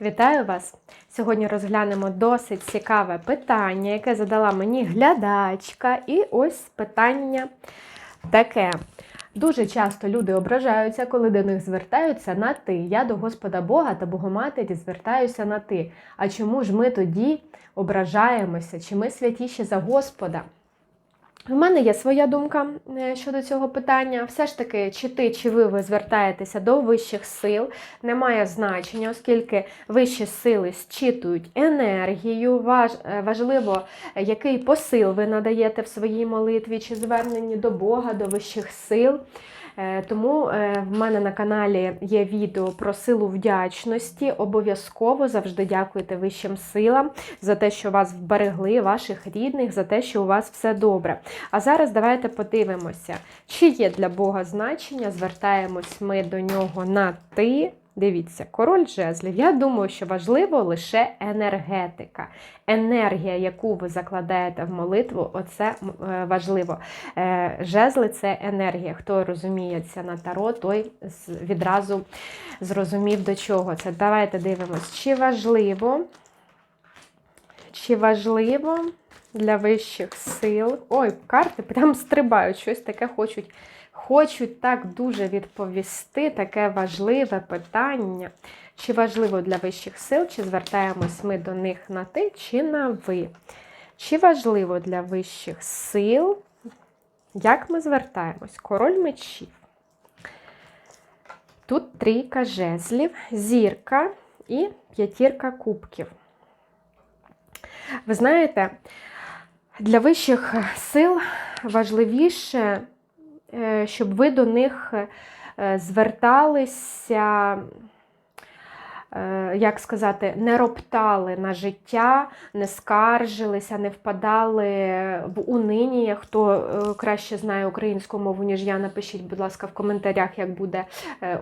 Вітаю вас! Сьогодні розглянемо досить цікаве питання, яке задала мені глядачка. І ось питання таке. Дуже часто люди ображаються, коли до них звертаються на ти. Я до Господа Бога та Богоматері звертаюся на ти. А чому ж ми тоді ображаємося? Чи ми святіші за Господа? У мене є своя думка е, щодо цього питання. Все ж таки, чи ти, чи ви, ви звертаєтеся до вищих сил, не має значення, оскільки вищі сили зчитують енергію. Е, важливо, який посил ви надаєте в своїй молитві, чи зверненні до Бога, до вищих сил. Е, Тому е, в мене на каналі є відео про силу вдячності. Обов'язково завжди дякуйте вищим силам за те, що вас вберегли, ваших рідних, за те, що у вас все добре. А зараз давайте подивимося, чи є для Бога значення. Звертаємось ми до нього на ти. Дивіться, король жезлів. Я думаю, що важливо лише енергетика. Енергія, яку ви закладаєте в молитву, оце е, важливо. Е, Жезли це енергія. Хто розуміється на таро, той відразу зрозумів до чого це. Давайте дивимось, чи важливо, чи важливо для вищих сил. Ой, карти прям стрибають, щось таке хочуть. Хочуть так дуже відповісти, таке важливе питання. Чи важливо для вищих сил, чи звертаємось ми до них на ти, чи на ви? Чи важливо для вищих сил, як ми звертаємось? Король мечів. Тут трійка жезлів, зірка і п'ятірка кубків. Ви знаєте, для вищих сил важливіше, щоб ви до них е, зверталися, е, як сказати, не роптали на життя, не скаржилися, не впадали в унинія. Хто е, краще знає українську мову, ніж я, напишіть, будь ласка, в коментарях, як буде е.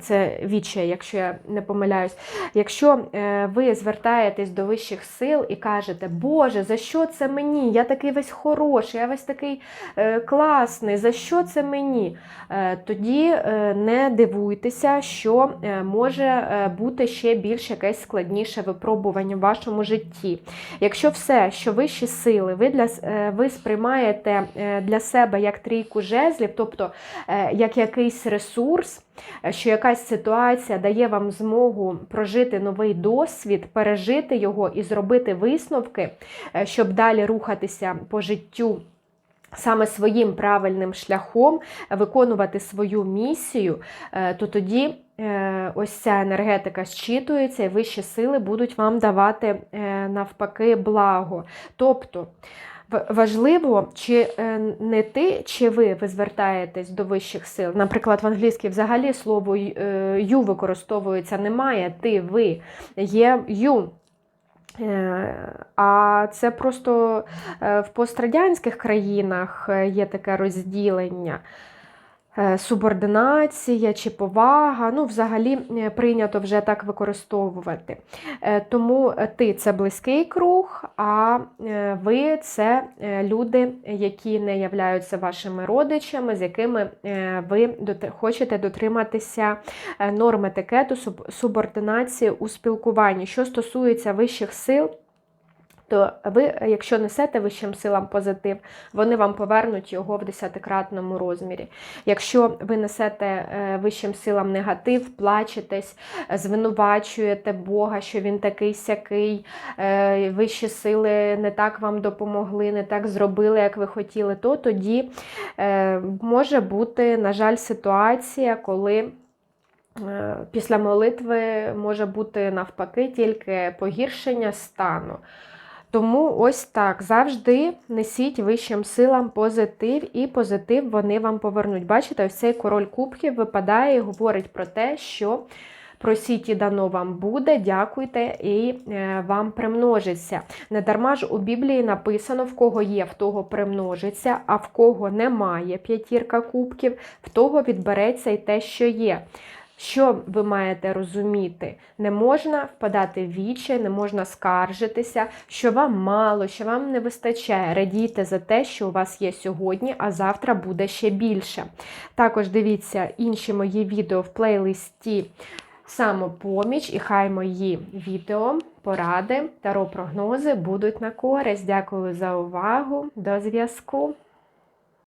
Це віче, якщо я не помиляюсь. Якщо е, ви звертаєтесь до вищих сил і кажете, Боже, за що це мені? Я такий весь хороший, я весь такий е, класний, за що це мені? Е, Тоді е, не дивуйтеся, що е, може е, бути ще більш якесь складніше випробування в вашому житті. Якщо все, що вищі сили, ви, для, е, ви сприймаєте е, для себе як трійку жезлів, тобто е, як якийсь ресурс, що якась ситуація дає вам змогу прожити новий досвід, пережити його і зробити висновки, щоб далі рухатися по життю. Саме своїм правильним шляхом виконувати свою місію, е, то тоді е, ось ця енергетика зчитується, і вищі сили будуть вам давати е, навпаки благо. Тобто важливо, чи не ти, чи ви, ви звертаєтесь до вищих сил. Наприклад, в англійській взагалі слово е, використовується немає, ти, ви, є you. Е, А це просто е, в пострадянських країнах е, є таке розділення. Е, Субординація чи повага, ну, взагалі е, прийнято вже так використовувати. Е, Тому ти це близький круг, а ви це люди, які не являються вашими родичами, з якими ви хочете дотриматися норм етикету, субординації у спілкуванні. Що стосується вищих сил, то ви, якщо несете вищим силам позитив, вони вам повернуть його в десятикратному розмірі. Якщо ви несете е, вищим силам негатив, плачетесь, звинувачуєте Бога, що він такий сякий, е, вищі сили не так вам допомогли, не так зробили, як ви хотіли, то тоді е, може бути, на жаль, ситуація, коли. Після молитви може бути навпаки тільки погіршення стану. Тому ось так завжди несіть вищим силам позитив, і позитив вони вам повернуть. Бачите, ось цей король кубків випадає і говорить про те, що просіть і дано вам буде, дякуйте і е, вам примножиться. Не дарма ж у Біблії написано, в кого є, в того примножиться, а в кого немає п'ятірка кубків, в того відбереться й те, що є. Що ви маєте розуміти? Не можна впадати в вічі, не можна скаржитися, що вам мало, що вам не вистачає. Радійте за те, що у вас є сьогодні, а завтра буде ще більше. Також дивіться інші мої відео в плейлисті самопоміч, і хай мої відео, поради, таро прогнози будуть на користь. Дякую за увагу. До зв'язку!